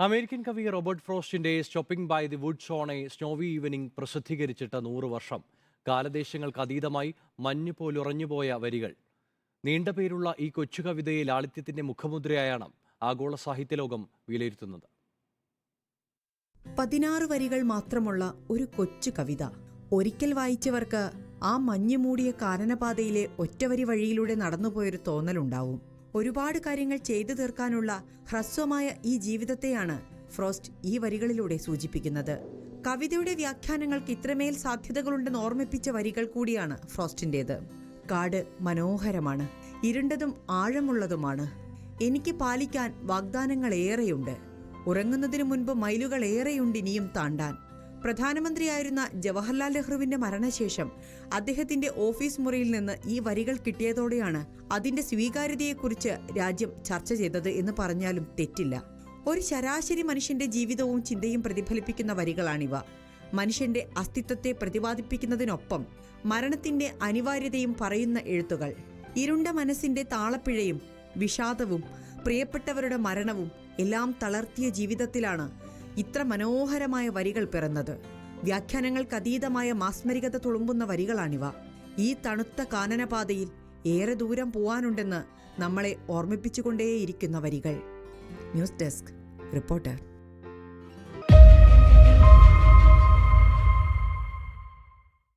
American കവി Robert ഫ്രോസ്റ്റിന്റെ stopping by the wood on a snowy evening പ്രസിദ്ധീകരിച്ചിട്ട് നൂറ് വർഷം. കാലദേശങ്ങൾക്ക് അതീതമായി മഞ്ഞ് പോലുറഞ്ഞുപോയ വരികൾ. നീണ്ട പേരുള്ള ഈ കൊച്ചു കവിതയെ ലാളിത്യത്തിന്റെ മുഖമുദ്രയായാണ് ആഗോള സാഹിത്യലോകം വിലയിരുത്തുന്നത്. പതിനാറ് വരികൾ മാത്രമുള്ള ഒരു കൊച്ചു കവിത. ഒരിക്കൽ വായിച്ചവർക്ക് ആ മഞ്ഞ് മൂടിയ കാനനപാതയിലെ ഒറ്റവരി വഴിയിലൂടെ നടന്നുപോയൊരു തോന്നലുണ്ടാവും. ഒരുപാട് കാര്യങ്ങൾ ചെയ്തു തീർക്കാനുള്ള ഹ്രസ്വമായ ഈ ജീവിതത്തെയാണ് ഫ്രോസ്റ്റ് ഈ വരികളിലൂടെ സൂചിപ്പിക്കുന്നത്. കവിതയുടെ വ്യാഖ്യാനങ്ങൾക്ക് ഇത്രമേൽ സാധ്യതകളുണ്ടെന്ന് ഓർമ്മിപ്പിച്ച വരികൾ കൂടിയാണ് ഫ്രോസ്റ്റിന്റെത്. കാട് മനോഹരമാണ് ഇരുണ്ടതും ആഴമുള്ളതുമാണ്. എനിക്ക് പാലിക്കാൻ വാഗ്ദാനങ്ങൾ ഏറെയുണ്ട് ഉറങ്ങുന്നതിനു മുൻപ് മൈലുകൾ ഏറെയുണ്ട് ഇനിയും താണ്ടാൻ. പ്രധാനമന്ത്രിയായിരുന്ന ജവഹർലാൽ നെഹ്റുവിന്റെ മരണശേഷം അദ്ദേഹത്തിന്റെ ഓഫീസ് മുറിയിൽ നിന്ന് ഈ വരികൾ കിട്ടിയതോടെയാണ് അതിന്റെ സ്വീകാര്യതയെക്കുറിച്ച് രാജ്യം ചർച്ച ചെയ്തത് എന്ന് പറഞ്ഞാലും തെറ്റില്ല. ഒരു ശരാശരി മനുഷ്യന്റെ ജീവിതവും ചിന്തയും പ്രതിഫലിപ്പിക്കുന്ന വരികളാണിവ. മനുഷ്യന്റെ അസ്തിത്വത്തെ പ്രതിപാദിപ്പിക്കുന്നതിനൊപ്പം മരണത്തിന്റെ അനിവാര്യതയും പറയുന്ന എഴുത്തുകൾ. ഇരുണ്ട മനസ്സിന്റെ താളപ്പിഴയും വിഷാദവും പ്രിയപ്പെട്ടവരുടെ മരണവും എല്ലാം തളർത്തിയ ജീവിതത്തിലാണ് ഇത്ര മനോഹരമായ വരികൾ പിറന്നത്. വ്യാഖ്യാനങ്ങൾക്കതീതമായ മാസ്മരികത തുളുമ്പുന്ന വരികളാണിവ. ഈ തണുത്ത കാനനപാതയിൽ ഏറെ ദൂരം പോവാനുണ്ടെന്ന് നമ്മളെ ഓർമ്മിപ്പിച്ചുകൊണ്ടേയിരിക്കുന്ന വരികൾ. News desk reporter.